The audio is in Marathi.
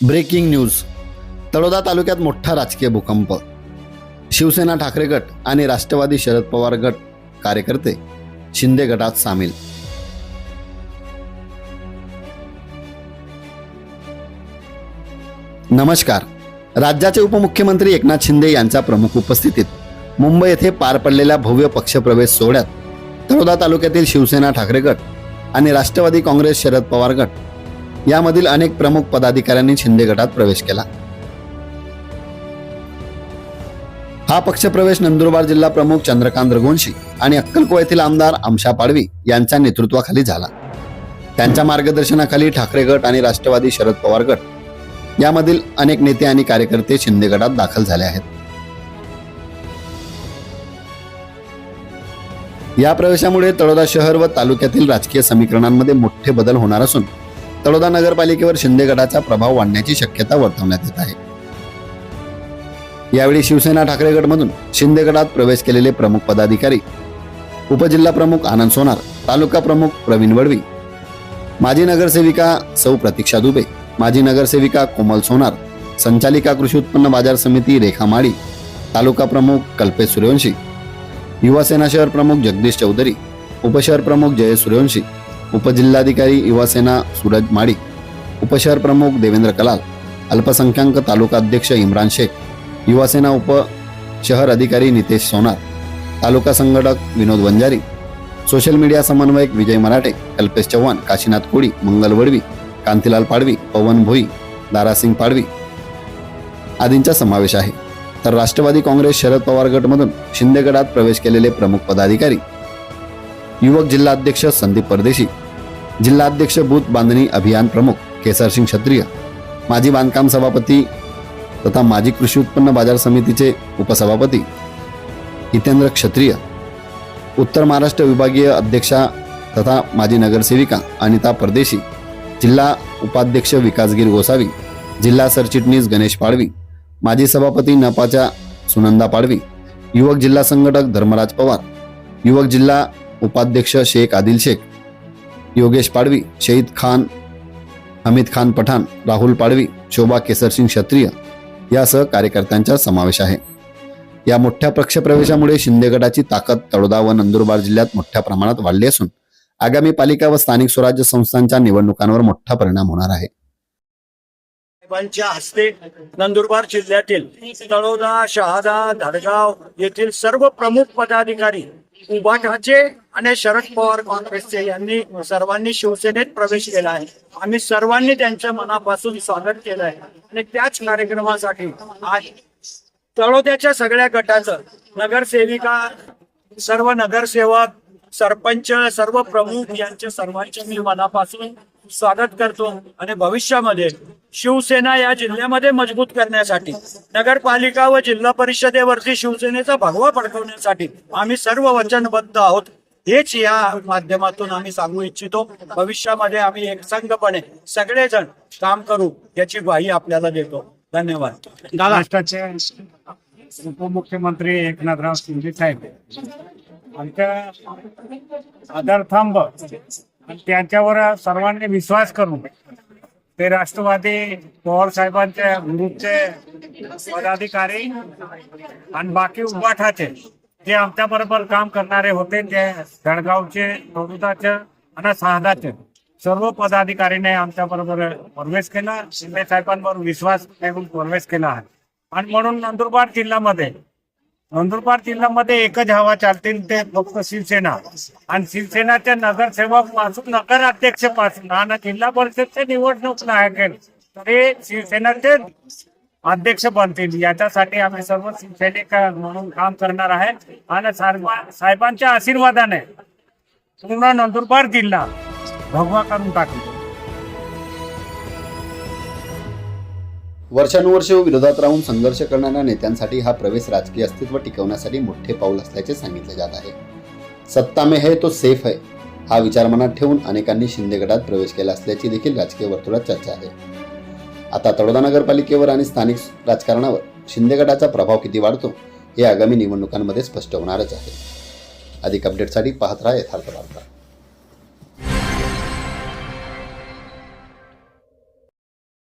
Breaking news. तळोदा तालुक्यात मोठा राजकीय भूकंप. शिवसेना ठाकरे गट आणि राष्ट्रवादी शरद पवार गट कार्यकर्ते शिंदे गटात सामील. नमस्कार. राज्याचे उपमुख्यमंत्री एकनाथ शिंदे यांच्या प्रमुख उपस्थितीत मुंबई येथे पार पडलेल्या भव्य पक्षप्रवेश सोहळ्यात तळोदा तालुक्यातील शिवसेना ठाकरे गट आणि राष्ट्रवादी काँग्रेस शरद पवार गट यामधील अनेक प्रमुख पदाधिकाऱ्यांनी शिंदे गटात प्रवेश केला. हा पक्षप्रवेश नंदुरबार जिल्हा प्रमुख चंद्रकांत रघुवंशी आणि अक्कलको येथील आमदार आमशा पाडवी यांच्या नेतृत्वाखाली झाला. त्यांच्या मार्गदर्शनाखाली ठाकरे गट आणि राष्ट्रवादी शरद पवार गट यामधील अनेक नेते आणि कार्यकर्ते शिंदे गटात दाखल झाले आहेत. या प्रवेशामुळे तळोदा शहर व तालुक्यातील राजकीय समीकरणांमध्ये मोठे बदल होणार असून तळोदा नगरपालिकेवर शिंदे गटाचा प्रभाव वाढण्याची शक्यता वर्तवण्यात येत आहे. यावेळी शिवसेना ठाकरे गटमधून शिंदे गटात प्रवेश केलेले प्रमुख पदाधिकारी उपजिल्हा प्रमुख आनंद सोनार तालुका प्रमुख प्रवीण वडवी माजी नगरसेविका सौ प्रतीक्षा दुबे माजी नगरसेविका कोमल सोनार संचालिका कृषी उत्पन्न बाजार समिती रेखा माळी तालुका प्रमुख कल्पेश सूर्यवंशी युवासेना शहर प्रमुख जगदीश चौधरी उपशहर प्रमुख जयेश सूर्यवंशी उपजिल्हाधिकारी युवासेना सूरज माडी उपशहर प्रमुख देवेंद्र कलाल अल्पसंख्याक तालुका अध्यक्ष इम्रान शेख युवासेना उप शहर अधिकारी नितेश सोनार तालुका संघटक विनोद वंजारी सोशल मीडिया समन्वयक विजय मराठे कल्पेश चव्हाण काशीनाथ कोळी मंगल वडवी कांतीलाल पाडवी पवन भोई दारासिंग पाडवी आदींचा समावेश आहे. तर राष्ट्रवादी काँग्रेस शरद पवार गटमधून शिंदे गटात प्रवेश केलेले प्रमुख पदाधिकारी युवक जिल्हाध्यक्ष संदीप परदेशी जिल्हाध्यक्ष बूथ बांधणी अभियान प्रमुख केसरसिंग क्षत्रिय माजी बांधकाम सभापती तथा माजी कृषी उत्पन्न बाजार समितीचे उपसभापती हितेंद्र क्षत्रिय उत्तर महाराष्ट्र विभागीय अध्यक्षा तथा माजी नगरसेविका अनिता परदेशी जिल्हा उपाध्यक्ष विकासगीर गोसावी जिल्हा सरचिटणीस गणेश पाडवी माजी सभापती नपाच्या सुनंदा पाडवी युवक जिल्हा संघटक धर्मराज पवार युवक जिल्हा उपाध्यक्ष शेख आदिल शेख योगेश पाडवी शहीद खान हमीद खान पठाण राहुल पाडवी शोभा केसरसिंग क्षत्रिय यासह कार्यकर्त्यांचा समावेश आहे. या मोठ्या पक्षप्रवेशामुळे शिंदे गटाची ताकद तळोदा व नंदुरबार जिल्ह्यात मोठ्या प्रमाणात वाढली असून आगामी पालिका व स्थानिक स्वराज्य संस्थांच्या निवडणुकांवर मोठा परिणाम होणार आहे. साहेबांच्या हस्ते नंदुरबार जिल्ह्यातील तळोदा शहादा धडगाव येथील सर्व प्रमुख पदाधिकारी उभाटाचे आणि शरद पवार काँग्रेसचे यांनी सर्वांनी शिवसेनेत प्रवेश केला आहे. आम्ही सर्वांनी त्यांच्या मनापासून स्वागत केलं आहे. आणि त्याच कार्यक्रमासाठी आज तळोद्याच्या सगळ्या गटाचं नगरसेविका सर्व नगरसेवक सरपंच सर्व प्रमुख यांचे सर्वांचे मी मनापासून स्वागत करतो. आणि भविष्यामध्ये शिवसेना या जिल्ह्यामध्ये मजबूत करण्यासाठी नगरपालिका व जिल्हा परिषदेवरती शिवसेनेचा भगवा पडकवण्यासाठी आम्ही सर्व वचनबद्ध आहोत. हेच या माध्यमातून आम्ही सांगू इच्छितो. भविष्यामध्ये आम्ही एकसंघपणे सगळेजण काम करू याची ग्वाही आपल्याला देतो. धन्यवाद. महाराष्ट्राचे उपमुख्यमंत्री एकनाथराव शिंदे साहेब आमच्या आणि त्यांच्यावर सर्वांनी विश्वास करून ते राष्ट्रवादी पवार साहेबांचे ग्रुपचे पदाधिकारी आणि बाकी उबाठाचे जे आमच्या बरोबर काम करणारे होते ते जळगावचे तोरुदाचे आणि शहादाचे सर्व पदाधिकारीने आमच्या बरोबर प्रवेश केला. शिंदे साहेबांवर विश्वास ठेवून प्रवेश केला आहे. आणि म्हणून नंदुरबार जिल्ह्यामध्ये नंदुरबार जिल्ह्यामध्ये एकच हवा चालतील ते फक्त शिवसेना. आणि शिवसेनाचे नगरसेवकपासून नगर अध्यक्षपासून आणि जिल्हा परिषदचे निवडणूक नायक तरी शिवसेनाचे अध्यक्ष बनतील. याच्यासाठी आम्ही सर्व शिवसैनिक म्हणून काम करणार आहे. आणि साहेबांच्या आशीर्वादाने पूर्ण नंदुरबार जिल्हा भगवा करून टाकतो. वर्षानुवर्षे हो विरोधात राहून संघर्ष करणाऱ्या नेत्यांसाठी हा प्रवेश राजकीय अस्तित्व टिकवण्यासाठी मोठे पाऊल असल्याचे सांगितले जात आहे. सत्ता में है तो सेफ है हा विचार मनात ठेवून अनेकांनी शिंदे गटात प्रवेश केला असल्याची देखील राजकीय वर्तुळात चर्चा आहे. आता तळोदा नगरपालिकेवर आणि स्थानिक राजकारणावर शिंदे गटाचा प्रभाव किती वाढतो हे आगामी निवडणुकांमध्ये स्पष्ट होणारच आहे. अधिक अपडेटसाठी पाहत राहा यथार्थ वार्ता.